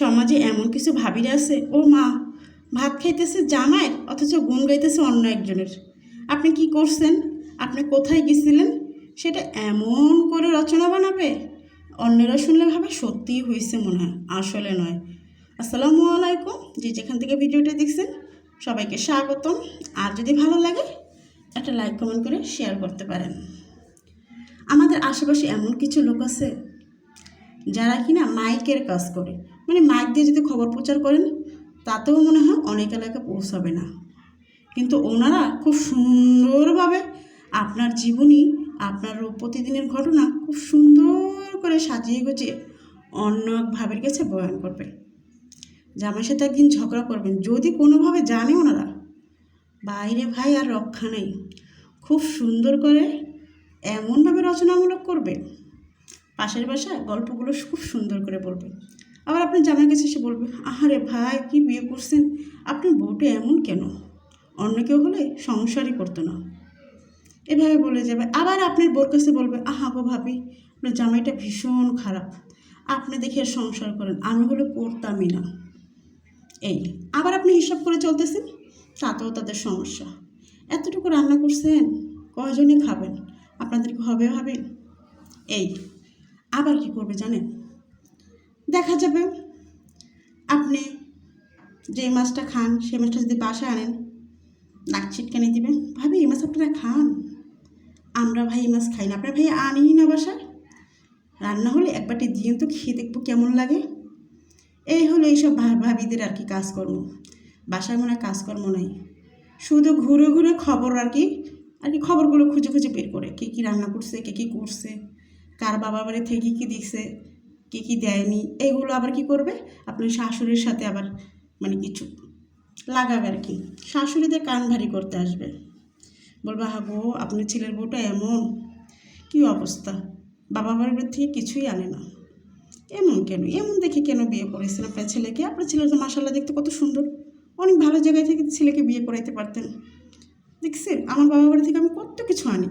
সমাজে এমন কিছু ভাবিরা আছে? ও মা, ভাত খাইতেছে জামাইয়ের, অথচ গুণ গাইতেছে অন্য একজনের। আপনি কি করছেন? আপনি কোথায় গেছিলেন? সেটা এমন করে রচনা বানাবে? অন্যরা শুনলে ভাবে সত্যিই হয়েছে মনে হয়, আসলে নয়। আসসালামু আলাইকুম। যে যেখান থেকে ভিডিওটা দেখছেন, সবাইকে স্বাগতম। আর যদি ভালো লাগে, একটা লাইক, কমেন্ট করে শেয়ার করতে পারেন। আমাদের আশেপাশে এমন কিছু লোক আছে যারা কিনা মাইকের কাজ করে। মানে মাইক দিয়ে যদি খবর প্রচার করেন, তাতেও মনে হয় অনেক এলাকায় পৌঁছাবে না। কিন্তু ওনারা খুব সুন্দরভাবে আপনার জীবনী, আপনার প্রতিদিনের ঘটনা খুব সুন্দর করে সাজিয়ে গুছিয়ে অন্য এক ভাবের কাছে বয়ান করবে জামাই সাথে একদিন ঝগড়া করবেন। যদি কোনোভাবে জানে ওনারা, বাইরে ভাই আর রক্ষা নেই। খুব সুন্দর করে এমনভাবে রচনামূলক করবে। পাশের বাসায় গল্পগুলো খুব সুন্দর করে বলবে। আবার আপনার জামাই কাছে এসে বলবে, আহারে ভাই, কি বিয়ে করছেন? আপনার বউটা এমন কেন? অন্য কেউ হলে সংসারই করতো না। এভাবে বলে যাবে। আবার আপনার বোর কাছে বলবে, আহা গো ভাবি, আপনার জামাইটা ভীষণ খারাপ। আপনি দেখে আর সংসার করেন, আমি হলে করতামই না। এই, আবার আপনি হিসাব করে চলতেছেন, তাতেও তাদের সমস্যা। এতটুকু রান্না করছেন কয়জনে খাবেন? আপনাদেরকে হবে ভাবেন এই, আবার কি করবে জানেন? দেখা যাবে। আপনি যে মাছটা খান, সেই মাছটা যদি বাসায় আনেন, নাক ছিটকানি দিবেন। ভাবি, এই মাছ আপনারা খান? আমরা ভাই এই মাছ খাই না। আপনার ভাই আনি না বাসায়? রান্না হলে একবারটি দিয়ে তো, খেয়ে দেখব কেমন লাগে। এই হলো এইসব ভাবিদের আর কি কাজকর্ম। বাসায় মনে কাজকর্ম নেই। শুধু ঘুরে ঘুরে খবর আর কি আর কি খবরগুলো খুঁজে খুঁজে বের করে। কে কী রান্না করছে, কে কী করছে, কার বাবা বাড়ি থেকে কী দিচ্ছে কে কী দেয়নি এইগুলো আবার কি করবে? আপনার শাশুড়ির সাথে আবার মানে কিছু লাগাবে আর কি। শাশুড়িদের কান ভারী করতে আসবে। বলবে হাবো আপনার ছেলের বউটা এমন। কি অবস্থা? বাবা বাড়ির থেকে কিছুই আনে না। এমন কেন? এমন দেখে কেন বিয়ে করেছেন আপনার ছেলেকে? আপনার ছেলে তো মাসাল্লাহ দেখতে কত সুন্দর। অনেক ভালো জায়গায় থেকে ছেলেকে বিয়ে করাইতে পারতেন। দেখছেন? আমার বাবা বাড়ি থেকে আমি কত কিছু আনি।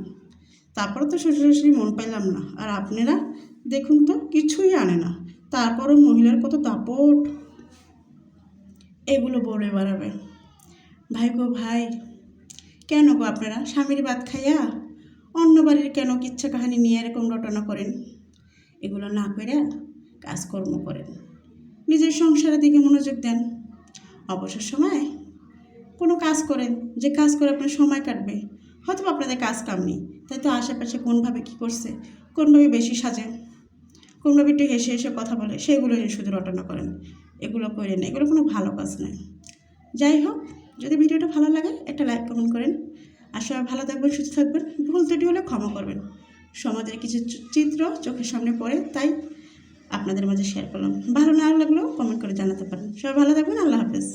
তারপরে তো শ্বশুর শাশুড়ি মন পাইলাম না। আর আপনারা দেখুন তো, কিছুই আনে না। তারপরও মহিলার কত দাপট। এগুলো বলে বেড়াবে। ভাই গো ভাই, কেন গো আপনারা স্বামীর ভাত খাইয়া? অন্য বাড়ির কেন কিচ্ছা কাহানি নিয়ে এরকম রটনা করেন? এগুলো না করে কাজকর্ম করেন। নিজের সংসারের দিকে মনোযোগ দেন। অবসর সময় কোনো কাজ করেন, যে কাজ করে আপনার সময় কাটবে। হয়তো আপনাদের কাজ কাম নেই, তাই তো আশেপাশে কোনভাবে কী করছে, কোনভাবে বেশি সাজে কোনভাবে একটু হেসে হেসে কথা বলে, সেগুলো শুধু রটনা করেন। এগুলো করে করেন এগুলো কোনো ভালো কাজ নয়। যাই হোক, যদি ভিডিওটা ভালো লাগে, একটা লাইক কমেন্ট করেন। আর সবাই ভালো থাকবেন, সুস্থ থাকবেন, ভুল ত্রুটি হলে ক্ষমা করবেন। সমাজের কিছু চিত্র চোখের সামনে পড়ে, তাই আপনাদের মাঝে শেয়ার করলাম। ভালো না লাগলেও কমেন্ট করে জানাতে পারেন। সবাই ভালো থাকবেন, আল্লাহ হাফেজ।